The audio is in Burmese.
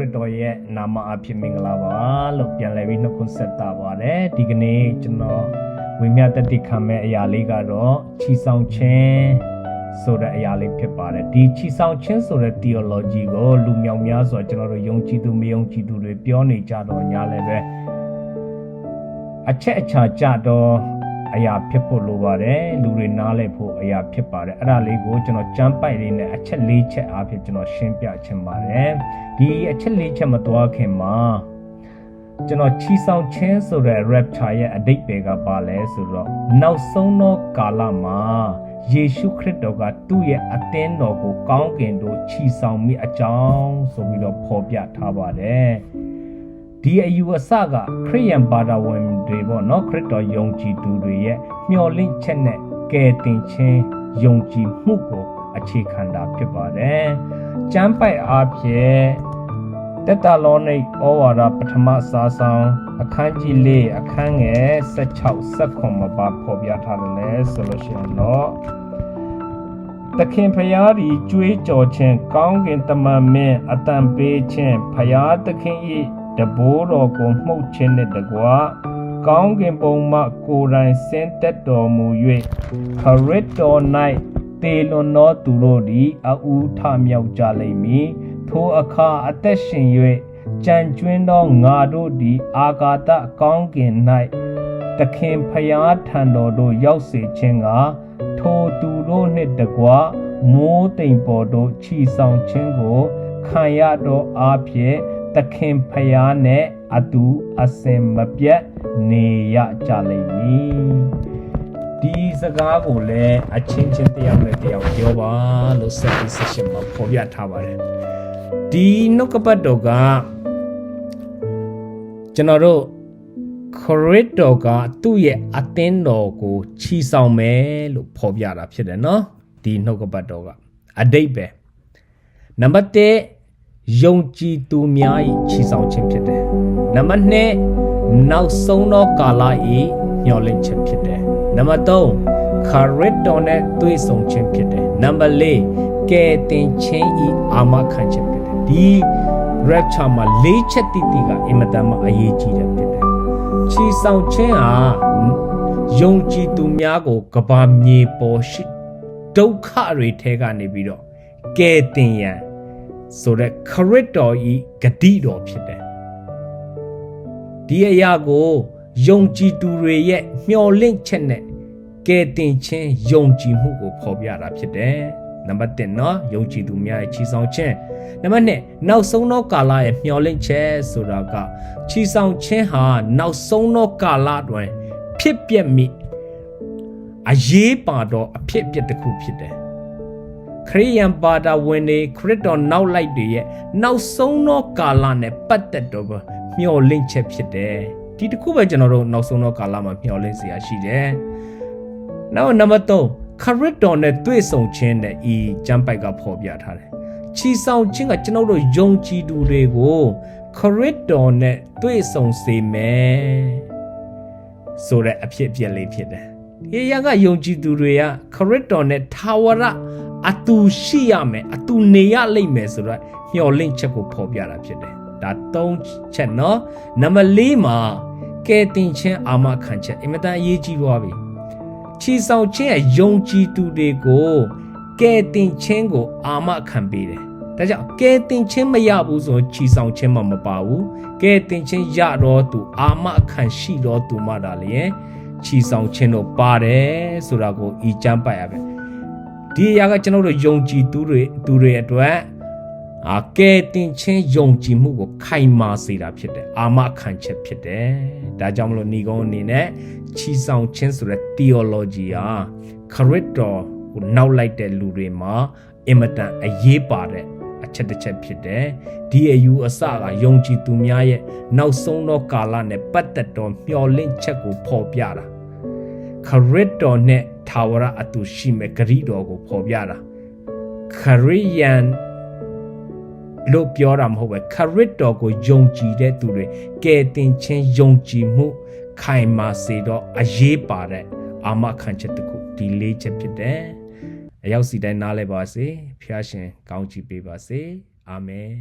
ရစ်တော်ရဲ့နာမအဖြစ်မင်္ဂလာပါလို့ပြန်လည်ပြီးနှုတ်ခွန်းဆက်တာပါတယ်ဒီကနေ့ကျွန်တော်ဝိမြတ်တတိခံမဲ့အရာလေးကတော့ချီဆောင်ခြင်းဆိုတဲ့အရာလေးဖြစ်ပါတယ်ဒီချီဆောင်ခြင်းဆိုတဲ့ theology ကိုလူမြောင်များစွာကျွန်တော်တို့ယုံကြည်သူမယုံကြည်သူတွေပြောနေကြတော့ညာလည်းပဲအချက်အချာကြတော့ အရာဖြစ်ဖို့လိုပါတယ်လူတွေနားလည်ဖို့အရာဖြစ်ပါတယ်အဲ့ဒါလေးကိုကျွန်တော်ကြမ်းပိုက်လေးနဲ့အချက်လေးချက်အားဖြင့်ကျွန်တော်ရှင်းပြချင်ပါတယ်ဒီအချက်လေးချက်မသွားခင်မှာကျွန်တော်ချီဆောင်ချင်းဆိုတဲ့ rapture ရဲ့အဓိပ္ပာယ်ကပါလဲဆိုတော့နောက်ဆုံးသောကာလမှာယေရှုခရစ်တော်ကသူ့ရဲ့အသင်းတော်ကိုကောင်းကင်သို့ချီဆောင်မိအကြောင်းဆိုပြီးတော့ဖော်ပြထားပါတယ် ဒီအယူအဆကခရိယန်ဘာသာဝင်တွေပေါ့နော်ခရစ်တော်ယုံကြည်သူတွေရဲ့မျှော်လင့်ချက်နဲ့ကယ်တင်ခြင်းယုံကြည်မှုကိုအခြေခံတာဖြစ်ပါတယ်။ကျမ်းပိုက်အားဖြင့်တက်တာလောနိတ်ဩဝါဒပထမစာဆောင်အခန်းကြီး၄အခန်းငယ်16 19မှာပါဖော်ပြထားတယ်လဲဆိုလို့ရှိရင်တော့သခင်ဖျားဒီကျွေးကြော်ခြင်းကောင်းကင်တမန်မင်းအတန်ပေးခြင်းဖျားသခင်၏ တဘိုးတော်ကိုမှုတ်ခြင်းနဲ့တကွာကောင်းကင်ဘုံမှကိုယ်တိုင်ဆင်းသက်တော်မူ၍ခရစ်တော်၌တေလွန်သောသူတို့သည်အူထမြောက်ကြလိမ့်မည်ထိုအခါအသက်ရှင်၍ကြံကျွင်းသောငါတို့သည်အာဂါတကောင်းကင်၌သခင်ဖျားထံတော်သို့ရောက်စေခြင်းကထိုသူတို့နှင့်တကွမိုးတိမ်ပေါ်သို့ခြီဆောင်ခြင်းကိုခံရသောအဖြစ် သခင်ဖျားနှင့်အတူအစင်မပြတ်နေရကြလိမ့်မည်ဒီစကားကိုလည်းအချင်းချင်းတယောက်နဲ့တယောက်ပြောပါလို့ဆက်ပြီးဆက်ရှင်မှာဖော်ပြထားပါတယ်ဒီနှုတ်ကပတ်တော်ကကျွန်တော်တို့ခရစ်တော်ကသူ့ရဲ့အသင်းတော်ကိုချီဆောင်မယ်လို့ဖော်ပြတာဖြစ်တယ်နော်ဒီနှုတ်ကပတ်တော်ကအတိတ်ပဲနံပါတ်1 ယုံကြည်သူများ၏ချီဆောင်ခြင်းဖြစ်တယ်နံပါတ်2နောက်ဆုံးသောကာလ၏မျှော်လင့်ခြင်းဖြစ်တယ်နံပါတ်3ခရစ်တော်နဲ့တွေ့ဆုံခြင်းဖြစ်တယ်နံပါတ်4ကယ်တင်ခြင်း၏အာမခံခြင်းဖြစ်တယ်ဒီ rapture မှာ၄ချက်တိတိကအင်မတန်မှအရေးကြီးတယ်ဖြစ်တယ်ချီဆောင်ခြင်းဟာယုံကြည်သူများကိုကဘာမြေပေါ်ရှိဒုက္ခတွေထဲကနေပြီးတော့ကယ်တင်ရန် ဆိုတဲ့ခရစ်တော်ဤဂတိတော်ဖြစ်တယ်ဒီအရာကိုယုံကြည်သူတွေရဲ့မျှော်လင့်ချက်နဲ့ကယ်တင်ခြင်းယုံကြည်မှုကိုဖော်ပြတာဖြစ်တယ်နံပါတ်1เนาะယုံကြည်သူများရဲ့ချီဆောင်ခြင်းနံပါတ်2နောက်ဆုံးသောကာလရဲ့မျှော်လင့်ချက်ဆိုတာကချီဆောင်ခြင်းဟာနောက်ဆုံးသောကာလတွင်ဖြစ်ပျက်မိအရေးပါတော့အဖြစ်အပျက်တစ်ခုဖြစ်တယ် ခရိယန်ဘာသာဝင်တွေခရစ်တော်နောက်လိုက်တွေရဲ့နောက်ဆုံးသောကာလနဲ့ပတ်သက်တော့မျှော်လင့်ချက်ဖြစ်တယ်ဒီတစ်ခုပဲကျွန်တော်တို့နောက်ဆုံးသောကာလမှာမျှော်လင့်စရာရှိတယ်နောက်နံပါတ်3ခရစ်တော်နဲ့တွေ့ဆုံခြင်းနဲ့ဤကျမ်းပိုက်ကဖော်ပြထားတယ်ချီဆောင်ခြင်းကကျွန်တော်တို့ယုံကြည်သူတွေကိုခရစ်တော်နဲ့တွေ့ဆုံစေမယ်ဆိုတဲ့အဖြစ်အပျက်လေးဖြစ်တယ်ဒီရကယုံကြည်သူတွေကခရစ်တော်နဲ့ထာဝရ အတူရှိရမယ်အတူနေရလိမ့်မယ်ဆိုတော့မျှော်လင့်ချက်ကိုဖော်ပြတာဖြစ်တယ်ဒါ၃ချက်နော်နံပါတ်၄မှာကဲတင်ခြင်းအာမခံချက်အင်မတန်အရေးကြီးသွားပြီချီဆောင်ခြင်းရဲ့ယုံကြည်သူတွေကိုကဲတင်ခြင်းကိုအာမခံပေးတယ်ဒါကြောင့်ကဲတင်ခြင်းမရဘူးဆိုချီဆောင်ခြင်းမှမပါဘူးကဲတင်ခြင်းရတော့သူအာမခံရှိတော့သူမှဒါလည်းချီဆောင်ခြင်းတော့ပါတယ်ဆိုတာကိုဤကျမ်းပိုက်ရပဲ ဒီအရာကကျွန်တော်တို့ယုံကြည်သူတွေသူတွေအတွက်အာကဲတင်ချင်းယုံကြည်မှုကိုခိုင်မာစေတာဖြစ်တယ်အာမခံချက်ဖြစ်တယ်ဒါကြောင့်မလို့ဏီကုန်းအနေနဲ့ချီဆောင်ခြင်းဆိုတဲ့ theology ဟာခရစ်တော်ကိုနောက်လိုက်တဲ့လူတွေမှာအင်မတန်အရေးပါတဲ့အချက်တစ်ချက်ဖြစ်တယ်ဒီအယူအဆကယုံကြည်သူများရဲ့နောက်ဆုံးသောကာလနဲ့ပတ်သက်တော်မျှော်လင့်ချက်ကိုဖော်ပြတာခရစ်တော်နဲ့ထာဝရအတူရှိမဲ့ဂရိတော်ကိုဖော်ပြတာခရိယန်လို့ပြောတာမဟုတ်ပဲခရစ်တော်ကိုယုံကြည်တဲ့သူတွေကယ်တင်ခြင်းယုံကြည်မှု ခိုင်မာစေတော့အရေးပါတဲ့အာမခံချက်တစ်ခုဒီလေးချက်ဖြစ်တယ်အရောက်စီတိုင်းနားလဲပါစေဖျားရှင်ကောင်းချီးပေးပါစေအာမင်